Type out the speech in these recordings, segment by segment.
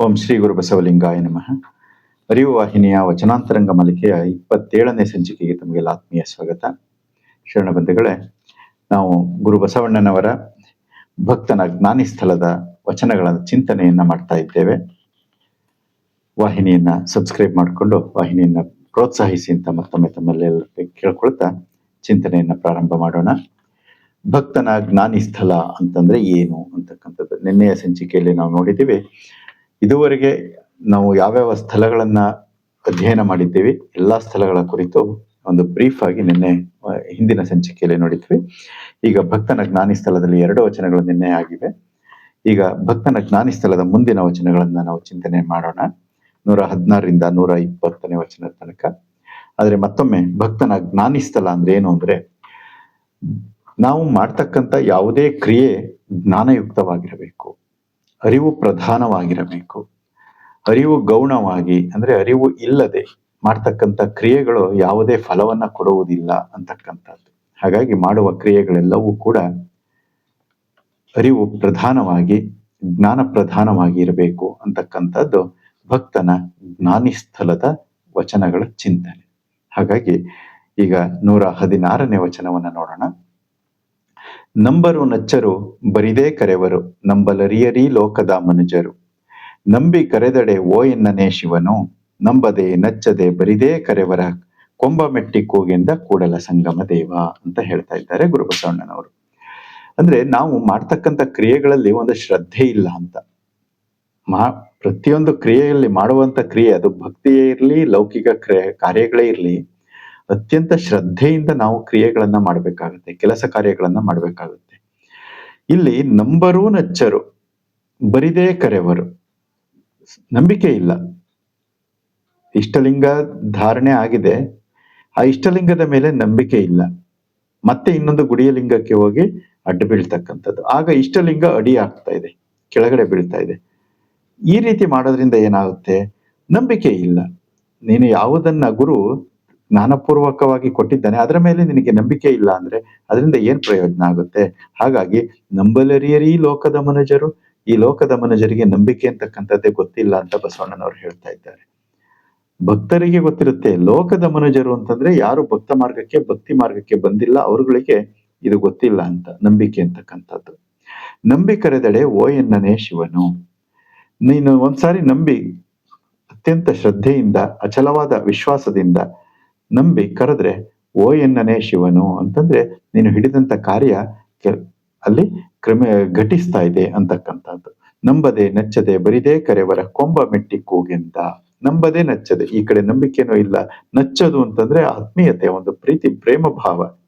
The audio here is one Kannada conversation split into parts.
ಓಂ ಶ್ರೀ ಗುರು ಬಸವಲಿಂಗಾಯ ನಮಃ. ಅರಿವು ವಾಹಿನಿಯ ವಚನಾಂತರಂಗ ಮಾಲಿಕೆಯ ಇಪ್ಪತ್ತೇಳನೇ ಸಂಚಿಕೆಗೆ ತಮಗೆಲ್ಲ ಆತ್ಮೀಯ ಸ್ವಾಗತ. ಶರಣ ಬಂಧುಗಳೇ, ನಾವು ಗುರು ಬಸವಣ್ಣನವರ ಭಕ್ತನ ಜ್ಞಾನಿ ಸ್ಥಳದ ವಚನಗಳ ಚಿಂತನೆಯನ್ನ ಮಾಡ್ತಾ ಇದ್ದೇವೆ. ವಾಹಿನಿಯನ್ನ ಸಬ್ಸ್ಕ್ರೈಬ್ ಮಾಡಿಕೊಂಡು ವಾಹಿನಿಯನ್ನ ಪ್ರೋತ್ಸಾಹಿಸಿ ಅಂತ ಮತ್ತೊಮ್ಮೆ ತಮ್ಮಲ್ಲೆಲ್ಲ ಕೇಳ್ಕೊಳ್ತಾ ಚಿಂತನೆಯನ್ನ ಪ್ರಾರಂಭ ಮಾಡೋಣ. ಭಕ್ತನ ಜ್ಞಾನಿ ಸ್ಥಳ ಅಂತಂದ್ರೆ ಏನು ಅಂತಕ್ಕಂಥದ್ದು. ನಿನ್ನೆಯ ಸಂಚಿಕೆಯಲ್ಲಿ ನಾವು ನೋಡಿದ್ದೀವಿ. ಇದುವರೆಗೆ ನಾವು ಯಾವ್ಯಾವ ಸ್ಥಳಗಳನ್ನ ಅಧ್ಯಯನ ಮಾಡಿದ್ದೀವಿ, ಎಲ್ಲಾ ಸ್ಥಳಗಳ ಕುರಿತು ಒಂದು ಬ್ರೀಫ್ ಆಗಿ ನಿನ್ನೆ ಹಿಂದಿನ ಸಂಚಿಕೆಯಲ್ಲಿ ನೋಡಿದ್ವಿ. ಈಗ ಭಕ್ತನ ಜ್ಞಾನಿ ಸ್ಥಳದಲ್ಲಿ ಎರಡು ವಚನಗಳು ನಿನ್ನೆ ಆಗಿವೆ. ಈಗ ಭಕ್ತನ ಜ್ಞಾನಿ ಸ್ಥಳದ ಮುಂದಿನ ವಚನಗಳನ್ನ ನಾವು ಚಿಂತನೆ ಮಾಡೋಣ. ನೂರ ಹದಿನಾರರಿಂದ ನೂರ ಇಪ್ಪತ್ತನೇ ವಚನದ ತನಕ. ಆದರೆ ಮತ್ತೊಮ್ಮೆ ಭಕ್ತನ ಜ್ಞಾನಿ ಸ್ಥಳ ಅಂದ್ರೆ ಏನು ಅಂದ್ರೆ, ನಾವು ಮಾಡ್ತಕ್ಕಂಥ ಯಾವುದೇ ಕ್ರಿಯೆ ಜ್ಞಾನಯುಕ್ತವಾಗಿರಬೇಕು. ಅರಿವು ಪ್ರಧಾನವಾಗಿರಬೇಕು. ಅರಿವು ಗೌಣವಾಗಿ, ಅಂದ್ರೆ ಅರಿವು ಇಲ್ಲದೆ ಮಾಡ್ತಕ್ಕಂಥ ಕ್ರಿಯೆಗಳು ಯಾವುದೇ ಫಲವನ್ನ ಕೊಡುವುದಿಲ್ಲ ಅಂತಕ್ಕಂಥದ್ದು. ಹಾಗಾಗಿ ಮಾಡುವ ಕ್ರಿಯೆಗಳೆಲ್ಲವೂ ಕೂಡ ಅರಿವು ಪ್ರಧಾನವಾಗಿ, ಜ್ಞಾನ ಪ್ರಧಾನವಾಗಿ ಇರಬೇಕು ಅಂತಕ್ಕಂಥದ್ದು ಭಕ್ತನ ಜ್ಞಾನಿ ಸ್ಥಳದ ವಚನಗಳ ಚಿಂತನೆ. ಹಾಗಾಗಿ ಈಗ ನೂರ ಹದಿನಾರನೇ ವಚನವನ್ನ ನೋಡೋಣ. ನಂಬರು ನಚ್ಚರು, ಬರಿದೇ ಕರೆವರು, ನಂಬಲರಿಯರಿ ಲೋಕದ ಮನುಜರು. ನಂಬಿ ಕರೆದಡೆ ಓ ಎನ್ನನೇ ಶಿವನು, ನಂಬದೆ ನಚ್ಚದೆ ಬರಿದೇ ಕರೆವರ, ಕೊಂಬ ಮೆಟ್ಟಿ ಕೂಗೆಂದ ಕೂಡಲ ಸಂಗಮ ದೇವ ಅಂತ ಹೇಳ್ತಾ ಇದ್ದಾರೆ ಗುರುಬಸವಣ್ಣನವರು. ಅಂದ್ರೆ ನಾವು ಮಾಡ್ತಕ್ಕಂಥ ಕ್ರಿಯೆಗಳಲ್ಲಿ ಒಂದು ಶ್ರದ್ಧೆ ಇಲ್ಲ ಅಂತ. ಮಾ ಪ್ರತಿಯೊಂದು ಕ್ರಿಯೆಯಲ್ಲಿ ಮಾಡುವಂತ ಕ್ರಿಯೆ ಅದು ಭಕ್ತಿಯೇ ಇರಲಿ, ಲೌಕಿಕ ಕ್ರಿಯೆ ಕಾರ್ಯಗಳೇ ಇರಲಿ. ಅತ್ಯಂತ ಶ್ರದ್ಧೆಯಿಂದ ನಾವು ಕ್ರಿಯೆಗಳನ್ನ ಮಾಡಬೇಕಾಗುತ್ತೆ, ಕೆಲಸ ಕಾರ್ಯಗಳನ್ನ ಮಾಡಬೇಕಾಗುತ್ತೆ. ಇಲ್ಲಿ ನಂಬರೂ ನಚ್ಚರು, ಬರಿದೇ ಕರೆವರು. ನಂಬಿಕೆ ಇಲ್ಲ. ಇಷ್ಟಲಿಂಗ ಧಾರಣೆ ಆಗಿದೆ. ಆ ಇಷ್ಟಲಿಂಗದ ಮೇಲೆ ನಂಬಿಕೆ ಇಲ್ಲ. ಮತ್ತೆ ಇನ್ನೊಂದು ಗುಡಿಯ ಲಿಂಗಕ್ಕೆ ಹೋಗಿ ಅಡ್ಡ ಬೀಳ್ತಕ್ಕಂಥದ್ದು. ಆಗ ಇಷ್ಟಲಿಂಗ ಅಡಿ ಆಗ್ತಾ ಇದೆ, ಕೆಳಗಡೆ ಬೀಳ್ತಾ ಇದೆ. ಈ ರೀತಿ ಮಾಡೋದ್ರಿಂದ ಏನಾಗುತ್ತೆ? ನಂಬಿಕೆ ಇಲ್ಲ. ನೀನು ಯಾವುದನ್ನ ಗುರು ಜ್ಞಾನಪೂರ್ವಕವಾಗಿ ಕೊಟ್ಟಿದ್ದಾನೆ. ಅದರ ಮೇಲೆ ನಿನಗೆ ನಂಬಿಕೆ ಇಲ್ಲ ಅಂದ್ರೆ ಅದರಿಂದ ಏನ್ ಪ್ರಯೋಜನ ಆಗುತ್ತೆ? ಹಾಗಾಗಿ ನಂಬಲರಿಯರಿ ಲೋಕದ ಮನುಜರು. ಈ ಲೋಕದ ಮನುಜರಿಗೆ ನಂಬಿಕೆ ಅಂತಕ್ಕಂಥದ್ದೇ ಗೊತ್ತಿಲ್ಲ ಅಂತ ಬಸವಣ್ಣನವರು ಹೇಳ್ತಾ ಇದ್ದಾರೆ. ಭಕ್ತರಿಗೆ ಗೊತ್ತಿರುತ್ತೆ, ಲೋಕದ ಮನುಜರು ಅಂತಂದ್ರೆ ಯಾರು ಭಕ್ತ ಮಾರ್ಗಕ್ಕೆ, ಭಕ್ತಿ ಮಾರ್ಗಕ್ಕೆ ಬಂದಿಲ್ಲ, ಅವರುಗಳಿಗೆ ಇದು ಗೊತ್ತಿಲ್ಲ ಅಂತ, ನಂಬಿಕೆ ಅಂತಕ್ಕಂಥದ್ದು. ನಂಬಿ ಕರೆದಡೆ, ಓ ಎನ್ನನೇ ಶಿವನು, ನೀನು ಒಂದ್ಸಾರಿ ನಂಬಿ, ಅತ್ಯಂತ ಶ್ರದ್ಧೆಯಿಂದ, ಅಚಲವಾದ ವಿಶ್ವಾಸದಿಂದ ನಂಬಿ ಕರೆದ್ರೆ, ಓ ಎನ್ನನೇ ಶಿವನು ಅಂತಂದ್ರೆ, ನೀನು ಹಿಡಿದಂತ ಕಾರ್ಯ ಅಲ್ಲಿ ಕ್ರಮ ಘಟಿಸ್ತಾ ಇದೆ ಅಂತಕ್ಕಂಥದ್ದು. ನಂಬದೆ ನಚ್ಚದೆ ಬರಿದೇ ಕರೆವರ ಕೊಂಬ ಮೆಟ್ಟಿ ಕೂಗೆಂದ. ನಂಬದೆ ನಚ್ಚದೆ, ಈ ಕಡೆ ನಂಬಿಕೆನೂ ಇಲ್ಲ. ನಚ್ಚದು ಅಂತಂದ್ರೆ ಆತ್ಮೀಯತೆ, ಒಂದು ಪ್ರೀತಿ, ಪ್ರೇಮ ಭಾವ.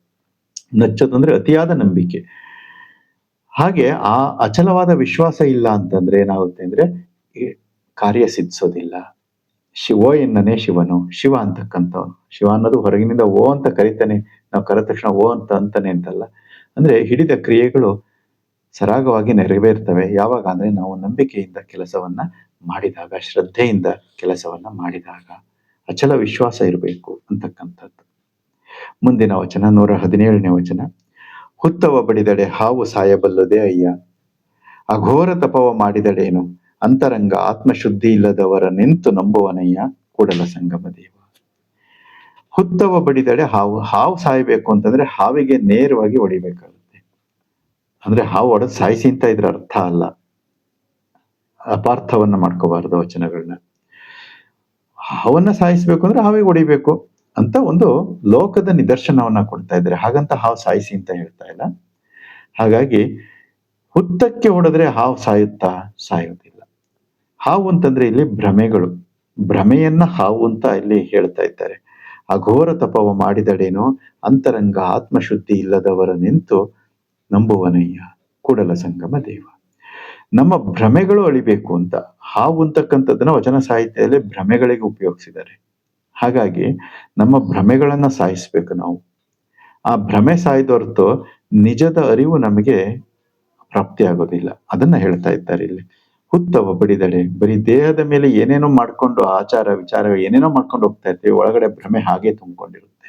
ನಚ್ಚದು ಅಂದ್ರೆ ಅತಿಯಾದ ನಂಬಿಕೆ. ಹಾಗೆ ಆ ಅಚಲವಾದ ವಿಶ್ವಾಸ ಇಲ್ಲ ಅಂತಂದ್ರೆ ಏನಾಗುತ್ತೆ ಅಂದ್ರೆ ಕಾರ್ಯ ಸಿದ್ಧಿಸೋದಿಲ್ಲ. ಶಿವೋ ಎನ್ನನೇ ಶಿವನು, ಶಿವ ಅಂತಕ್ಕಂಥವನು. ಶಿವ ಅನ್ನೋದು ಹೊರಗಿನಿಂದ ಓ ಅಂತ ಕರಿತಾನೆ, ನಾವು ಕರೆದ ತಕ್ಷಣ ಓ ಅಂತ ಅಂತಾನೆ ಅಂತಲ್ಲ. ಅಂದ್ರೆ ಹಿಡಿದ ಕ್ರಿಯೆಗಳು ಸರಾಗವಾಗಿ ನೆರವೇರ್ತವೆ. ಯಾವಾಗ ಅಂದ್ರೆ ನಾವು ನಂಬಿಕೆಯಿಂದ ಕೆಲಸವನ್ನ ಮಾಡಿದಾಗ, ಶ್ರದ್ಧೆಯಿಂದ ಕೆಲಸವನ್ನ ಮಾಡಿದಾಗ. ಅಚಲ ವಿಶ್ವಾಸ ಇರಬೇಕು ಅಂತಕ್ಕಂಥದ್ದು. ಮುಂದಿನ ವಚನ, ನೂರ ಹದಿನೇಳನೇ ವಚನ. ಹುತ್ತವ ಬಡಿದಡೆ ಹಾವು ಸಾಯಬಲ್ಲದೆ ಅಯ್ಯ. ಅಘೋರ ತಪವ ಮಾಡಿದಡೇನು? ಅಂತರಂಗ ಆತ್ಮಶುದ್ಧಿ ಇಲ್ಲದವರ ನಿಂತು ನಂಬುವನಯ್ಯ ಕೂಡಲ ಸಂಗಮ ದೇವ ಹುತ್ತವ ಬಡಿದಡೆ ಹಾವು ಹಾವು ಸಾಯಬೇಕು ಅಂತಂದ್ರೆ ಹಾವಿಗೆ ನೇರವಾಗಿ ಹೊಡಿಬೇಕಾಗುತ್ತೆ. ಅಂದ್ರೆ ಹಾವು ಹೊಡೆದು ಸಾಯಿಸಿ ಅಂತ ಇದ್ರ ಅರ್ಥ ಅಲ್ಲ. ಅಪಾರ್ಥವನ್ನ ಮಾಡ್ಕೋಬಾರದು ವಚನಗಳನ್ನ ಹಾವನ್ನ ಸಾಯಿಸ್ಬೇಕು ಅಂದ್ರೆ ಹಾವಿಗೆ ಹೊಡಿಬೇಕು ಅಂತ ಒಂದು ಲೋಕದ ನಿದರ್ಶನವನ್ನ ಕೊಡ್ತಾ ಇದ್ದಾರೆ. ಹಾಗಂತ ಹಾವು ಸಾಯಿಸಿ ಅಂತ ಹೇಳ್ತಾ ಇಲ್ಲ. ಹಾಗಾಗಿ ಹುತ್ತಕ್ಕೆ ಹೊಡೆದ್ರೆ ಹಾವು ಸಾಯುತ್ತಾ ಸಾಯೋದಿಲ್ಲ ಹಾವು ಅಂತಂದ್ರೆ ಇಲ್ಲಿ ಭ್ರಮೆಗಳು. ಭ್ರಮೆಯನ್ನ ಹಾವು ಅಂತ ಇಲ್ಲಿ ಹೇಳ್ತಾ ಇದ್ದಾರೆ. ಅಘೋರ ತಪವ ಮಾಡಿದಡೇನೋ ಅಂತರಂಗ ಆತ್ಮಶುದ್ಧಿ ಇಲ್ಲದವರ ನಿಂತು ನಂಬುವನಯ್ಯ ಕೂಡಲ ಸಂಗಮ ದೇವ. ನಮ್ಮ ಭ್ರಮೆಗಳು ಅಳಿಬೇಕು ಅಂತ, ಹಾವು ಅಂತಕ್ಕಂಥದ್ದನ್ನ ವಚನ ಸಾಹಿತ್ಯದಲ್ಲಿ ಭ್ರಮೆಗಳಿಗೆ ಉಪಯೋಗಿಸಿದ್ದಾರೆ. ಹಾಗಾಗಿ ನಮ್ಮ ಭ್ರಮೆಗಳನ್ನ ಸಾಯಿಸ್ಬೇಕು ನಾವು. ಆ ಭ್ರಮೆ ಸಾಯ್ದೊರ್ತು ನಿಜದ ಅರಿವು ನಮಗೆ ಪ್ರಾಪ್ತಿ ಆಗೋದಿಲ್ಲ ಅದನ್ನ ಹೇಳ್ತಾ ಇದ್ದಾರೆ ಇಲ್ಲಿ. ಹುತ್ತವ ಬಡಿದಡೆ ಬರೀ ದೇಹದ ಮೇಲೆ ಏನೇನೋ ಮಾಡ್ಕೊಂಡು ಆಚಾರ ವಿಚಾರ ಏನೇನೋ ಮಾಡ್ಕೊಂಡು ಹೋಗ್ತಾ ಇರ್ತೀವಿ, ಒಳಗಡೆ ಭ್ರಮೆ ಹಾಗೆ ತುಂಬಿಕೊಂಡಿರುತ್ತೆ.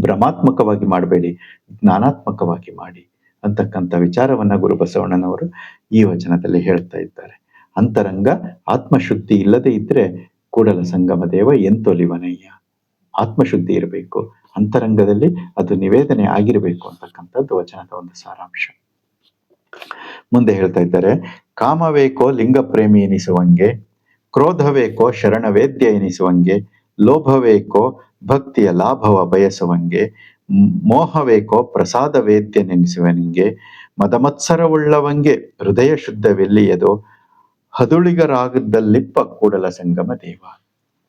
ಭ್ರಮಾತ್ಮಕವಾಗಿ ಮಾಡಬೇಡಿ, ಜ್ಞಾನಾತ್ಮಕವಾಗಿ ಮಾಡಿ ಅಂತಕ್ಕಂಥ ವಿಚಾರವನ್ನ ಗುರು ಬಸವಣ್ಣನವರು ಈ ವಚನದಲ್ಲಿ ಹೇಳ್ತಾ ಇದ್ದಾರೆ. ಅಂತರಂಗ, ಆತ್ಮಶುದ್ಧಿ ಇಲ್ಲದೆ ಇದ್ರೆ ಕೂಡಲ ಸಂಗಮ ದೇವ ಎಂತೊಲಿವನಯ್ಯ ಆತ್ಮಶುದ್ಧಿ ಇರಬೇಕು. ಅಂತರಂಗದಲ್ಲಿ ಅದು ನಿವೇದನೆ ಆಗಿರಬೇಕು ಅಂತಕ್ಕಂಥದ್ದು ವಚನದ ಒಂದು ಸಾರಾಂಶ. ಮುಂದೆ ಹೇಳ್ತಾ ಇದ್ದಾರೆ. ಕಾಮವೇಕೋ ಲಿಂಗ ಪ್ರೇಮಿ ಎನಿಸುವಂಗೆ, ಕ್ರೋಧವೇಕೋ ಶರಣವೇದ್ಯ ಎನಿಸುವಂಗೆ, ಲೋಭವೇಕೋ ಭಕ್ತಿಯ ಲಾಭವ ಬಯಸುವಂಗೆ ಮೋಹವೇಕೋ ಪ್ರಸಾದ ವೇದ್ಯ ನೆನೆಸುವನಿಗೆ ಮದಮತ್ಸರವುಳ್ಳವಂಗೆ ಹೃದಯ ಶುದ್ಧವೆಲ್ಲಿಯದೋ ಹದುಳಿಗರಾಗದಲ್ಲಿಪ್ಪ ಕೂಡಲ ಸಂಗಮ ದೇವ.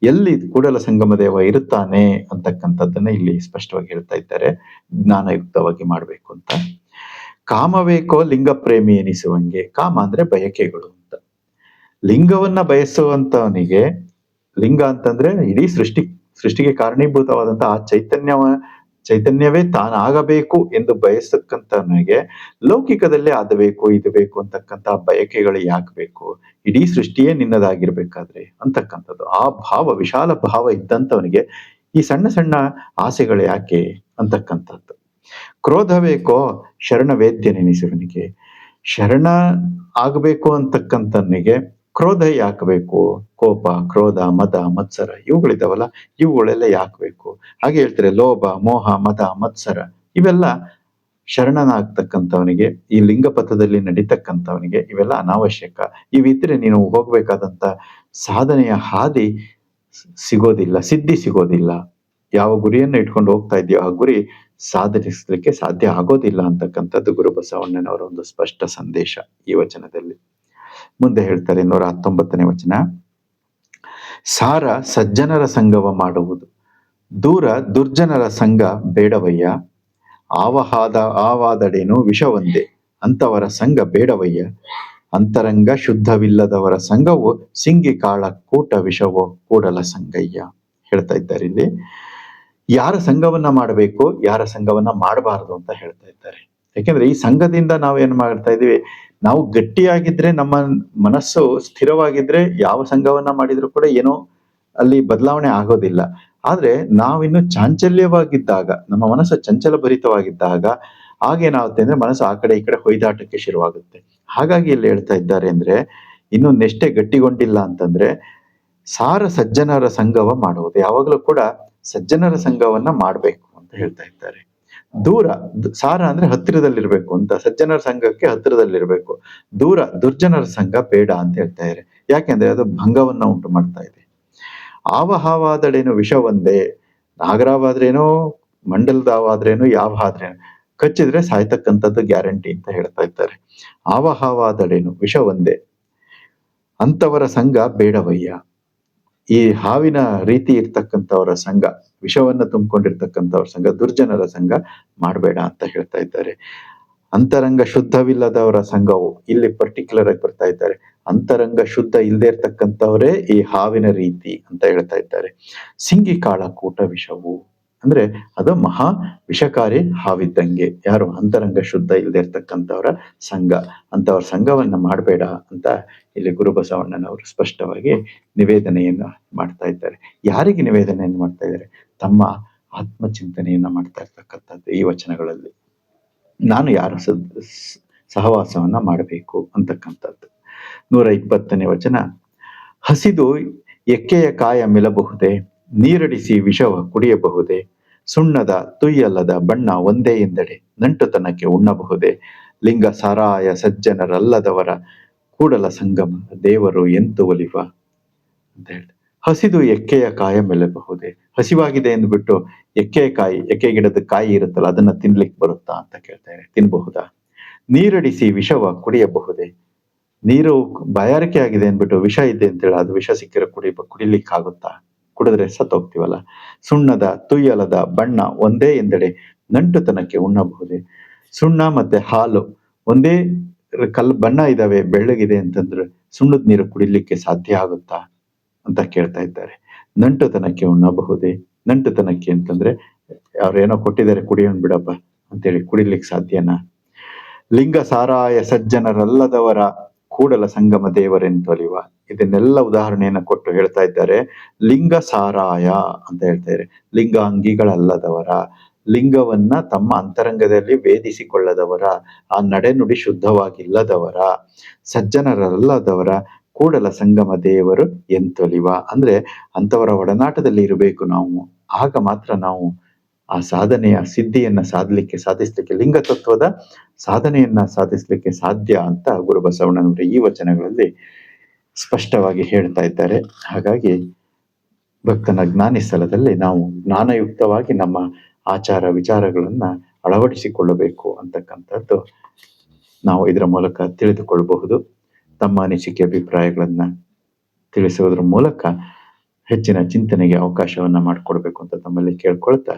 ಎಲ್ಲಿ ಕೂಡಲ ಸಂಗಮ ದೇವ ಇರುತ್ತಾನೆ ಅಂತಕ್ಕಂಥದ್ದನ್ನ ಇಲ್ಲಿ ಸ್ಪಷ್ಟವಾಗಿ ಹೇಳ್ತಾ ಇದ್ದಾರೆ. ಜ್ಞಾನಯುಕ್ತವಾಗಿ ಮಾಡಬೇಕು ಅಂತ. ಕಾಮವೇಕೋ ಲಿಂಗ ಪ್ರೇಮಿ ಎನಿಸುವಂಗೆ. ಕಾಮ ಅಂದ್ರೆ ಬಯಕೆಗಳು ಅಂತ. ಲಿಂಗವನ್ನ ಬಯಸುವಂತವನಿಗೆ ಲಿಂಗ ಅಂತಂದ್ರೆ ಇಡೀ ಸೃಷ್ಟಿ, ಸೃಷ್ಟಿಗೆ ಕಾರಣೀಭೂತವಾದಂತಹ ಆ ಚೈತನ್ಯವ, ಚೈತನ್ಯವೇ ತಾನಾಗಬೇಕು ಎಂದು ಬಯಸಕ್ಕಂತವನಿಗೆ ಲೌಕಿಕದಲ್ಲೇ ಅದು ಬೇಕು, ಇದು ಬೇಕು ಅಂತಕ್ಕಂಥ ಬಯಕೆಗಳು ಯಾಕೆ ಬೇಕು? ಇಡೀ ಸೃಷ್ಟಿಯೇ ನಿನ್ನದಾಗಿರ್ಬೇಕಾದ್ರೆ ಅಂತಕ್ಕಂಥದ್ದು. ಆ ಭಾವ, ವಿಶಾಲ ಭಾವ ಇದ್ದಂಥವನಿಗೆ ಈ ಸಣ್ಣ ಸಣ್ಣ ಆಸೆಗಳು ಯಾಕೆ ಅಂತಕ್ಕಂಥದ್ದು. ಕ್ರೋಧ ಬೇಕೋ ಶರಣ ವೇದ್ಯ ನೆನೆಸುವನಿಗೆ ಶರಣ ಆಗಬೇಕು ಅಂತಕ್ಕಂಥವನಿಗೆ ಕ್ರೋಧ ಯಾಕಬೇಕು? ಕೋಪ, ಕ್ರೋಧ, ಮದ, ಮತ್ಸರ ಇವುಗಳಿದಾವಲ್ಲ, ಇವುಗಳೆಲ್ಲ ಯಾಕಬೇಕು? ಹಾಗೆ ಹೇಳ್ತಾರೆ, ಲೋಭ, ಮೋಹ, ಮದ, ಮತ್ಸರ ಇವೆಲ್ಲ ಶರಣನಾಗ್ತಕ್ಕಂಥವನಿಗೆ, ಈ ಲಿಂಗಪಥದಲ್ಲಿ ನಡೀತಕ್ಕಂಥವನಿಗೆ ಇವೆಲ್ಲ ಅನಾವಶ್ಯಕ. ಇವಿದ್ರೆ ನೀನು ಹೋಗ್ಬೇಕಾದಂತ ಸಾಧನೆಯ ಹಾದಿ ಸಿಗೋದಿಲ್ಲ, ಸಿದ್ಧಿ ಸಿಗೋದಿಲ್ಲ. ಯಾವ ಗುರಿಯನ್ನು ಇಟ್ಕೊಂಡು ಹೋಗ್ತಾ ಇದೆಯೋ ಆ ಗುರಿ ಸಾಧಿಸಲಿಕ್ಕೆ ಸಾಧ್ಯ ಆಗೋದಿಲ್ಲ ಅಂತಕ್ಕಂಥದ್ದು ಗುರು ಬಸವಣ್ಣನವರ ಒಂದು ಸ್ಪಷ್ಟ ಸಂದೇಶ ಈ ವಚನದಲ್ಲಿ. ಮುಂದೆ ಹೇಳ್ತಾರೆ ನೂರ ಹತ್ತೊಂಬತ್ತನೇ ವಚನ. ಸಾರ ಸಜ್ಜನರ ಸಂಗವ ಮಾಡುವುದು. ದೂರ ದುರ್ಜನರ ಸಂಘ ಬೇಡವಯ್ಯ. ಆವಹಾದ ಆವಾದಡೇನು ವಿಷವೊಂದೇ. ಅಂತವರ ಸಂಘ ಬೇಡವಯ್ಯ. ಅಂತರಂಗ ಶುದ್ಧವಿಲ್ಲದವರ ಸಂಘವು ಸಿಂಗಿ ಕಾಳ ಕೂಟ ವಿಷವೋ ಕೂಡಲ ಸಂಗಯ್ಯ. ಹೇಳ್ತಾ ಇದ್ದಾರೆ ಇಲ್ಲಿ. ಯಾರ ಸಂಘವನ್ನ ಮಾಡಬೇಕು, ಯಾರ ಸಂಘವನ್ನ ಮಾಡಬಾರದು ಅಂತ ಹೇಳ್ತಾ ಇದ್ದಾರೆ. ಯಾಕೆಂದ್ರೆ ಈ ಸಂಘದಿಂದ ನಾವು ಏನ್ ಮಾಡ್ತಾ ಇದೀವಿ ನಾವು ಗಟ್ಟಿಯಾಗಿದ್ರೆ ನಮ್ಮ ಮನಸ್ಸು ಸ್ಥಿರವಾಗಿದ್ರೆ ಯಾವ ಸಂಘವನ್ನ ಮಾಡಿದ್ರು ಕೂಡ ಏನೋ ಅಲ್ಲಿ ಬದಲಾವಣೆ ಆಗೋದಿಲ್ಲ. ಆದ್ರೆ ನಾವಿನ್ನು ಚಾಂಚಲ್ಯವಾಗಿದ್ದಾಗ, ನಮ್ಮ ಮನಸ್ಸು ಚಂಚಲ ಭರಿತವಾಗಿದ್ದಾಗ ಆಗೇನಾಗುತ್ತೆ ಅಂದ್ರೆ ಮನಸ್ಸು ಆ ಕಡೆ ಈ ಕಡೆ ಹೊಯ್ದಾಟಕ್ಕೆ ಶುರುವಾಗುತ್ತೆ. ಹಾಗಾಗಿ ಇಲ್ಲಿ ಹೇಳ್ತಾ ಇದ್ದಾರೆ ಅಂದ್ರೆ ಇನ್ನು ನೆಷ್ಟೆ ಗಟ್ಟಿಗೊಂಡಿಲ್ಲ ಅಂತಂದ್ರೆ ಸಾರ ಸಜ್ಜನರ ಸಂಘವ ಮಾಡುವುದು. ಯಾವಾಗಲೂ ಕೂಡ ಸಜ್ಜನರ ಸಂಘವನ್ನ ಮಾಡಬೇಕು ಅಂತ ಹೇಳ್ತಾ ಇದ್ದಾರೆ. ದೂರ ಸಾರ ಅಂದ್ರೆ ಹತ್ತಿರದಲ್ಲಿರ್ಬೇಕು ಅಂತ, ಸಜ್ಜನರ ಸಂಘಕ್ಕೆ ಹತ್ತಿರದಲ್ಲಿರ್ಬೇಕು. ದೂರ, ದುರ್ಜನರ ಸಂಘ ಬೇಡ ಅಂತ ಹೇಳ್ತಾ ಇದ್ದಾರೆ. ಯಾಕೆಂದ್ರೆ ಅದು ಭಂಗವನ್ನ ಉಂಟು ಮಾಡ್ತಾ ಇದೆ. ಆವಹಾವಾದಡೇನು ವಿಷ ಒಂದೇ ನಾಗರಾವಾದ್ರೇನೋ, ಮಂಡಲದಾವಾದ್ರೇನು ಯಾವ ಆದ್ರೇನು ಕಚ್ಚಿದ್ರೆ ಸಾಯ್ತಕ್ಕಂಥದ್ದು ಗ್ಯಾರಂಟಿ ಅಂತ ಹೇಳ್ತಾ ಇದ್ದಾರೆ. ಆವಹಾವಾದಡೇನು ವಿಷ ಒಂದೇ ಅಂತವರ ಸಂಘ ಬೇಡವಯ್ಯ. ಈ ಹಾವಿನ ರೀತಿ ಇರ್ತಕ್ಕಂಥವರ ಸಂಘ, ವಿಷವನ್ನು ತುಂಬಿಕೊಂಡಿರ್ತಕ್ಕಂಥವ್ರ ಸಂಘ, ದುರ್ಜನರ ಸಂಘ ಮಾಡಬೇಡ ಅಂತ ಹೇಳ್ತಾ ಇದ್ದಾರೆ. ಅಂತರಂಗ ಶುದ್ಧವಿಲ್ಲದವರ ಸಂಘವು ಇಲ್ಲಿ ಪರ್ಟಿಕ್ಯುಲರ್ ಆಗಿ ಬರ್ತಾ ಇದ್ದಾರೆ. ಅಂತರಂಗ ಶುದ್ಧ ಇಲ್ಲದೆ ಇರ್ತಕ್ಕಂಥವರೇ ಈ ಹಾವಿನ ರೀತಿ ಅಂತ ಹೇಳ್ತಾ ಇದ್ದಾರೆ. ಸಿಂಗಿ ಕಾಳ ಕೂಟ ವಿಷವು ಅಂದ್ರೆ ಅದು ಮಹಾ ವಿಷಕಾರಿ ಹಾವಿದ್ದಂಗೆ. ಯಾರು? ಅಂತರಂಗ ಶುದ್ಧ ಇಲ್ಲದೆ ಇರ್ತಕ್ಕಂಥವರ ಸಂಘ. ಅಂತವ್ರ ಸಂಘವನ್ನ ಮಾಡಬೇಡ ಅಂತ ಇಲ್ಲಿ ಗುರು ಬಸವಣ್ಣನವರು ಸ್ಪಷ್ಟವಾಗಿ ನಿವೇದನೆಯನ್ನು ಮಾಡ್ತಾ ಇದ್ದಾರೆ. ಯಾರಿಗೆ ನಿವೇದನೆಯನ್ನು ಮಾಡ್ತಾ ಇದ್ದಾರೆ? ತಮ್ಮ ಆತ್ಮಚಿಂತನೆಯನ್ನ ಮಾಡ್ತಾ ಇರ್ತಕ್ಕಂಥದ್ದು ಈ ವಚನಗಳಲ್ಲಿ. ನಾನು ಯಾರ ಸಹವಾಸವನ್ನ ಮಾಡಬೇಕು ಅಂತಕ್ಕಂಥದ್ದು. ನೂರ ಇಪ್ಪತ್ತನೇ ವಚನ. ಹಸಿದು ಎಕ್ಕೆಯ ಕಾಯ ಮೆಲಬಹುದೇ? ನೀರಡಿಸಿ ವಿಷವ ಕುಡಿಯಬಹುದೇ? ಸುಣ್ಣದ, ತುಯ್ಯಲ್ಲದ ಬಣ್ಣ ಒಂದೇ ಎಂದಡೆ ನಂಟುತನಕ್ಕೆ ಉಣ್ಣಬಹುದೇ? ಲಿಂಗ ಸಾರಾಯ ಸಜ್ಜನರಲ್ಲದವರ ಕೂಡಲ ಸಂಗಮ ದೇವರು ಎಂತು ಒಲಿವ? ಅಂತ ಹೇಳಿ. ಹಸಿದು ಎಕ್ಕೆಯ ಕಾಯ ಮೆಲ್ಲಬಹುದೇ? ಹಸಿವಾಗಿದೆ ಎಂದುಬಿಟ್ಟು ಎಕ್ಕೆಯ ಕಾಯಿ ಎಕ್ಕೆ ಗಿಡದ ಕಾಯಿ ಇರುತ್ತಲ್ಲ, ಅದನ್ನ ತಿನ್ಲಿಕ್ಕೆ ಬರುತ್ತಾ ಅಂತ ಕೇಳ್ತಾರೆ ತಿನ್ಬಹುದಾ? ನೀರಡಿಸಿ ವಿಷವ ಕುಡಿಯಬಹುದೇ? ನೀರು ಬಾಯಾರಿಕೆ ಆಗಿದೆ ಅಂದ್ಬಿಟ್ಟು ವಿಷ ಇದೆ ಅಂತೇಳಿ ಅದು ವಿಷ ಸಿಕ್ಕಿರೋ ಕುಡಿ ಕುಡಿಲಿಕ್ಕೆ ಆಗುತ್ತಾ ಕುಡಿದ್ರೆ ಸತ್ತೋಗ್ತೀವಲ್ಲ ಸುಣ್ಣದ, ತುಯ್ಯಲದ ಬಣ್ಣ ಒಂದೇ ಎಂದೆಡೆ ನಂಟುತನಕ್ಕೆ ಉಣ್ಣಬಹುದೇ? ಸುಣ್ಣ ಮತ್ತೆ ಹಾಲು ಒಂದೇ ಕಲ್ ಬಣ್ಣ ಇದಾವೆ, ಬೆಳ್ಳಗಿದೆ ಅಂತಂದ್ರೆ ಸುಣ್ಣದ ನೀರು ಕುಡಿಲಿಕ್ಕೆ ಸಾಧ್ಯ ಆಗುತ್ತಾ? ಅಂತ ಕೇಳ್ತಾ ಇದ್ದಾರೆ. ನಂಟುತನಕ್ಕೆ ಉಣ್ಣಬಹುದೇ? ನಂಟುತನಕ್ಕೆ ಅಂತಂದ್ರೆ ಅವ್ರೇನೋ ಕೊಟ್ಟಿದ್ದಾರೆ ಕುಡಿಯೋಣ ಬಿಡಪ್ಪ ಅಂತೇಳಿ ಕುಡಿಲಿಕ್ಕೆ ಸಾಧ್ಯನಾ? ಲಿಂಗ ಸಾರಾಯ ಸಜ್ಜನರಲ್ಲದವರ ಕೂಡಲ ಸಂಗಮ ದೇವರೆಂತೊಲಿವ? ಇದನ್ನೆಲ್ಲ ಉದಾಹರಣೆಯನ್ನ ಕೊಟ್ಟು ಹೇಳ್ತಾ ಇದ್ದಾರೆ. ಲಿಂಗ ಸಾರಾಯ ಅಂತ ಹೇಳ್ತಾರೆ ಲಿಂಗಾಂಗಿಗಳಲ್ಲದವರ ಲಿಂಗವನ್ನ ತಮ್ಮ ಅಂತರಂಗದಲ್ಲಿ ವೇದಿಸಿಕೊಳ್ಳದವರ, ಆ ನಡೆನುಡಿ ಶುದ್ಧವಾಗಿಲ್ಲದವರ, ಸಜ್ಜನರಲ್ಲದವರ, ಕೂಡಲ ಸಂಗಮ ದೇವರು ಎಂತೊಲಿವ? ಅಂದ್ರೆ ಅಂತವರ ಒಡನಾಟದಲ್ಲಿ ಇರಬೇಕು ನಾವು. ಆಗ ಮಾತ್ರ ನಾವು ಆ ಸಾಧನೆಯ ಸಿದ್ಧಿಯನ್ನ ಸಾಧಲಿಕ್ಕೆ ಸಾಧಿಸ್ಲಿಕ್ಕೆ, ಲಿಂಗ ತತ್ವದ ಸಾಧನೆಯನ್ನ ಸಾಧಿಸ್ಲಿಕ್ಕೆ ಸಾಧ್ಯ ಅಂತ ಗುರು ಬಸವಣ್ಣನವರು ಈ ವಚನಗಳಲ್ಲಿ ಸ್ಪಷ್ಟವಾಗಿ ಹೇಳ್ತಾ ಇದ್ದಾರೆ. ಹಾಗಾಗಿ ಭಕ್ತನ ಜ್ಞಾನಿ ಸ್ಥಳದಲ್ಲಿ ನಾವು ಜ್ಞಾನಯುಕ್ತವಾಗಿ ನಮ್ಮ ಆಚಾರ ವಿಚಾರಗಳನ್ನ ಅಳವಡಿಸಿಕೊಳ್ಳಬೇಕು ಅಂತಕ್ಕಂಥದ್ದು ನಾವು ಇದರ ಮೂಲಕ ತಿಳಿದುಕೊಳ್ಳಬಹುದು. ತಮ್ಮ ಅನಿಸಿಕೆ ಅಭಿಪ್ರಾಯಗಳನ್ನ ತಿಳಿಸುವುದರ ಮೂಲಕ ಹೆಚ್ಚಿನ ಚಿಂತನೆಗೆ ಅವಕಾಶವನ್ನ ಮಾಡಿಕೊಡ್ಬೇಕು ಅಂತ ತಮ್ಮಲ್ಲಿ ಕೇಳ್ಕೊಳ್ತಾ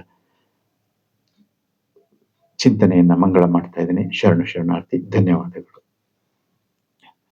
ಚಿಂತನೆಯನ್ನ ಮಂಗಳ ಮಾಡ್ತಾ ಇದ್ದೀನಿ. ಶರಣು ಶರಣಾರ್ಥಿ, ಧನ್ಯವಾದಗಳು.